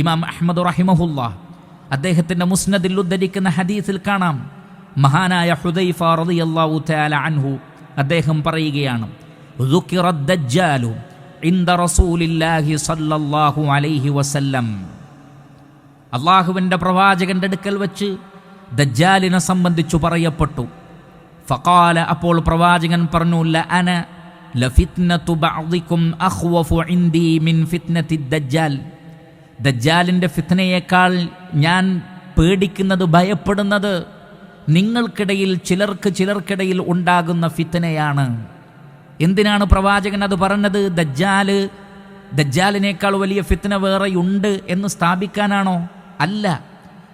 ഇമാം അഹമ്മദ് റഹിമഹുല്ലാ അദ്ദേഹത്തിന്റെ മുസ്നദിൽ ഉദ്ധരിക്കുന്ന ഹദീസിൽ കാണാം. മഹാനായ ഹുദൈഫ റളിയല്ലാഹു തആല അൻഹു അദ്ദേഹം പറയുകയാണ് ഇന്ദ റസൂലില്ലാഹി അലൈഹി വസല്ലം. അള്ളാഹുവിന്റെ പ്രവാചകന്റെ അടുക്കൽ വച്ച് ദജ്ജാലിനെ സംബന്ധിച്ചു പറയപ്പെട്ടു. ഫക്കാല അപ്പോൾ പ്രവാചകൻ പറഞ്ഞു ല ലഫിത്നതു ബഅദികും അഖ്വഫു ഇൻദി മിൻ ഫിത്നത്തി ദജ്ജാൽ. ദജ്ജാലിന്റെ ഫിത്നയേക്കാൾ ഞാൻ പേടിക്കുന്നത് ഭയപ്പെടുന്നത് നിങ്ങൾക്കിടയിൽ ചിലർക്ക് ചിലർക്കിടയിൽ ഉണ്ടാകുന്ന ഫിത്തനയാണ് എന്തിനാണ് പ്രവാചകൻ അത് പറഞ്ഞത്? ദജ്ജാൽ ദജ്ജാലിനേക്കാൾ വലിയ ഫിത്ന വേറെയുണ്ട് എന്ന് സ്ഥാപിക്കാനാണോ? അല്ല.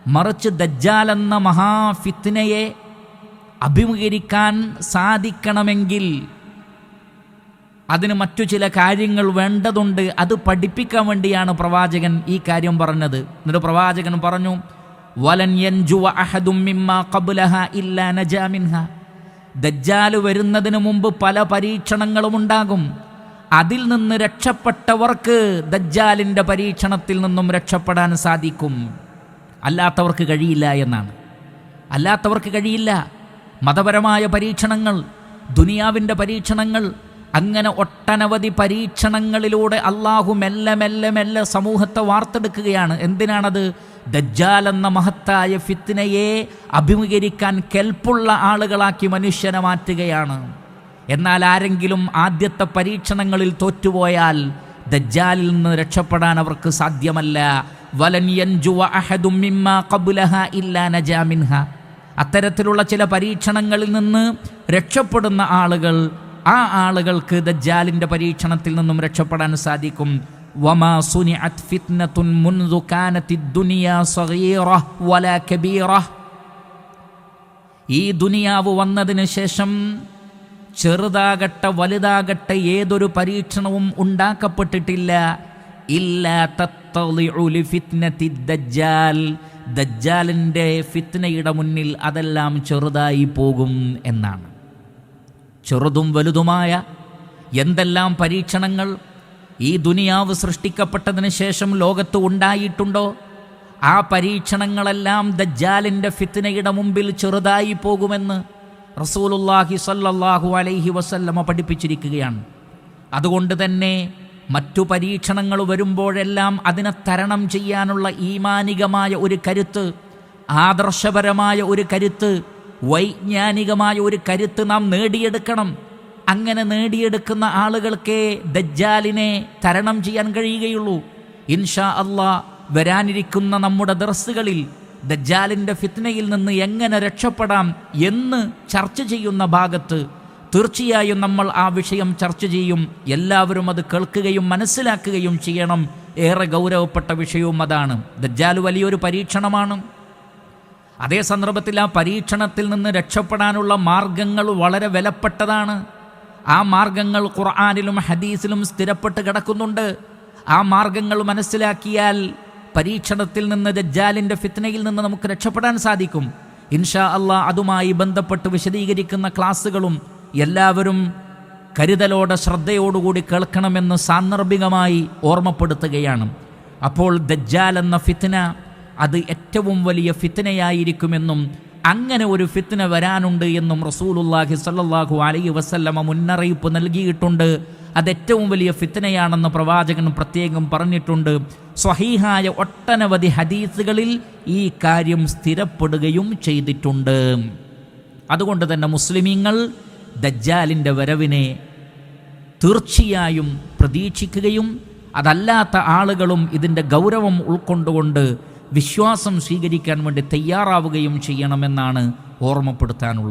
മറിച്ച് ദജ്ജാൽ എന്ന മഹാഫിത്തനയെ അഭിമുഖീകരിക്കാൻ സാധിക്കണമെങ്കിൽ അതിന് മറ്റു ചില കാര്യങ്ങൾ വേണ്ടതുണ്ട്. അത് പഠിപ്പിക്കാൻ വേണ്ടിയാണ് പ്രവാചകൻ ഈ കാര്യം പറഞ്ഞത്. എന്നിട്ട് പ്രവാചകൻ പറഞ്ഞു വലൻ ദജ്ജാൽ വരുന്നതിന് മുമ്പ് പല പരീക്ഷണങ്ങളും ഉണ്ടാകും. അതിൽ നിന്ന് രക്ഷപ്പെട്ടവർക്ക് ദജ്ജാലിന്റെ പരീക്ഷണത്തിൽ നിന്നും രക്ഷപ്പെടാൻ സാധിക്കും. അല്ലാത്തവർക്ക് കഴിയില്ല എന്നാണ്. അല്ലാത്തവർക്ക് കഴിയില്ല. മതപരമായ പരീക്ഷണങ്ങൾ ദുനിയാവിന്റെ പരീക്ഷണങ്ങൾ അങ്ങനെ ഒട്ടനവധി പരീക്ഷണങ്ങളിലൂടെ അള്ളാഹു മെല്ലെ മെല്ലെ മെല്ലെ സമൂഹത്തെ വാർത്തെടുക്കുകയാണ്. എന്തിനാണത്? ദജ്ജാൽ എന്ന മഹത്തായ ഫിത്തിനയെ അഭിമുഖീകരിക്കാൻ കെൽപ്പുള്ള ആളുകളാക്കി മനുഷ്യനെ മാറ്റുകയാണ്. എന്നാൽ ആരെങ്കിലും ആദ്യത്തെ പരീക്ഷണങ്ങളിൽ തോറ്റുപോയാൽ ദജ്ജാലിൽ നിന്ന് രക്ഷപ്പെടാൻ അവർക്ക് സാധ്യമല്ല. അത്തരത്തിലുള്ള ചില പരീക്ഷണങ്ങളിൽ നിന്ന് രക്ഷപ്പെടുന്ന ആളുകൾ ആ ആളുകൾക്ക് ദജ്ജാലിന്റെ പരീക്ഷണത്തിൽ നിന്നും രക്ഷപ്പെടാൻ സാധിക്കും. വമാ സുനിഅത് ഫിത്നത്തുൻ മുൻദു കാനത്തി ദുനിയ സഗീറ വലാ കബീറ. ഈ ദുനിയാവ് വന്നതിന് ശേഷം ചെറുതാകട്ടെ വലുതാകട്ടെ ഏതൊരു പരീക്ഷണവും ഉണ്ടാക്കപ്പെട്ടിട്ടില്ല. ദജ്ജാലിന്റെ ഫിത്നയുടെ മുന്നിൽ അതെല്ലാം ചെറുതായി പോകും എന്നാണ്. ചെറുതും വലുതുമായ എന്തെല്ലാം പരീക്ഷണങ്ങൾ ഈ ദുനിയാവ് സൃഷ്ടിക്കപ്പെട്ടതിന് ശേഷം ലോകത്ത് ഉണ്ടായിട്ടുണ്ടോ? ആ പരീക്ഷണങ്ങളെല്ലാം ദജ്ജാലിന്റെ ഫിത്തിനയുടെ മുമ്പിൽ ചെറുതായി പോകുമെന്ന് റസൂലുല്ലാഹി സല്ലല്ലാഹു അലൈഹി വസല്ലമ പഠിപ്പിച്ചിരിക്കുകയാണ്. അതുകൊണ്ട് തന്നെ മറ്റു പരീക്ഷണങ്ങൾ വരുമ്പോഴെല്ലാം അതിനെ തരണം ചെയ്യാനുള്ള ഈമാനികമായ ഒരു കരുത്ത് ആദർശപരമായ ഒരു കരുത്ത് വൈജ്ഞാനികമായ ഒരു കരുത്ത് നാം നേടിയെടുക്കണം. അങ്ങനെ നേടിയെടുക്കുന്ന ആളുകൾക്കേ ദജ്ജാലിനെ തരണം ചെയ്യാൻ കഴിയുകയുള്ളൂ. ഇൻഷാ അള്ളാ വരാനിരിക്കുന്ന നമ്മുടെ ദർസുകളിൽ ദജ്ജാലിന്റെ ഫിത്നയിൽ നിന്ന് എങ്ങനെ രക്ഷപ്പെടാം എന്ന് ചർച്ച ചെയ്യുന്ന ഭാഗത്ത് തീർച്ചയായും നമ്മൾ ആ വിഷയം ചർച്ച ചെയ്യും. എല്ലാവരും അത് കേൾക്കുകയും മനസ്സിലാക്കുകയും ചെയ്യണം. ഏറെ ഗൗരവപ്പെട്ട വിഷയവും അതാണ്. ദജ്ജാൽ വലിയൊരു പരീക്ഷണമാണ്. അതേ സന്ദർഭത്തിൽ ആ പരീക്ഷണത്തിൽ നിന്ന് രക്ഷപ്പെടാനുള്ള മാർഗങ്ങൾ വളരെ വിലപ്പെട്ടതാണ്. ആ മാർഗങ്ങൾ ഖുർആാനിലും ഹദീസിലും സ്ഥിരപ്പെട്ട് കിടക്കുന്നുണ്ട്. ആ മാർഗങ്ങൾ മനസ്സിലാക്കിയാൽ പരീക്ഷണത്തിൽ നിന്ന് ദജ്ജാലിന്റെ ഫിത്നയിൽ നിന്ന് നമുക്ക് രക്ഷപ്പെടാൻ സാധിക്കും. ഇൻഷാ അള്ളാഹ് അതുമായി ബന്ധപ്പെട്ട് വിശദീകരിക്കുന്ന ക്ലാസ്സുകളും എല്ലാവരും കരുതലോടെ ശ്രദ്ധയോടുകൂടി കേൾക്കണമെന്ന് സാന്ദർഭികമായി ഓർമ്മപ്പെടുത്തുകയാണ്. അപ്പോൾ ദജ്ജാൽ എന്ന ഫിത്ന അത് ഏറ്റവും വലിയ ഫിത്തനയായിരിക്കുമെന്നും അങ്ങനെ ഒരു ഫിത്തന വരാനുണ്ട് എന്നും റസൂലുല്ലാഹി സല്ലാഹു അലൈഹി വസല്ലമ മുന്നറിയിപ്പ് നൽകിയിട്ടുണ്ട്. അത് ഏറ്റവും വലിയ ഫിത്തനയാണെന്ന് പ്രവാചകൻ പ്രത്യേകം പറഞ്ഞിട്ടുണ്ട്. സ്വഹീഹായ ഒട്ടനവധി ഹദീസുകളിൽ ഈ കാര്യം സ്ഥിരപ്പെടുകയും ചെയ്തിട്ടുണ്ട്. അതുകൊണ്ട് തന്നെ മുസ്ലിമീങ്ങൾ ദജ്ജാലിന്റെ വരവിനെ തീർച്ചയായും പ്രതീക്ഷിക്കുകയും അതല്ലാത്ത ആളുകളും ഇതിന്റെ ഗൗരവം ഉൾക്കൊണ്ടുകൊണ്ട് വിശ്വാസം സ്വീകരിക്കാൻ വേണ്ടി തയ്യാറാവുകയും ചെയ്യണമെന്നാണ് ഓർമ്മപ്പെടുത്താനുള്ളത്.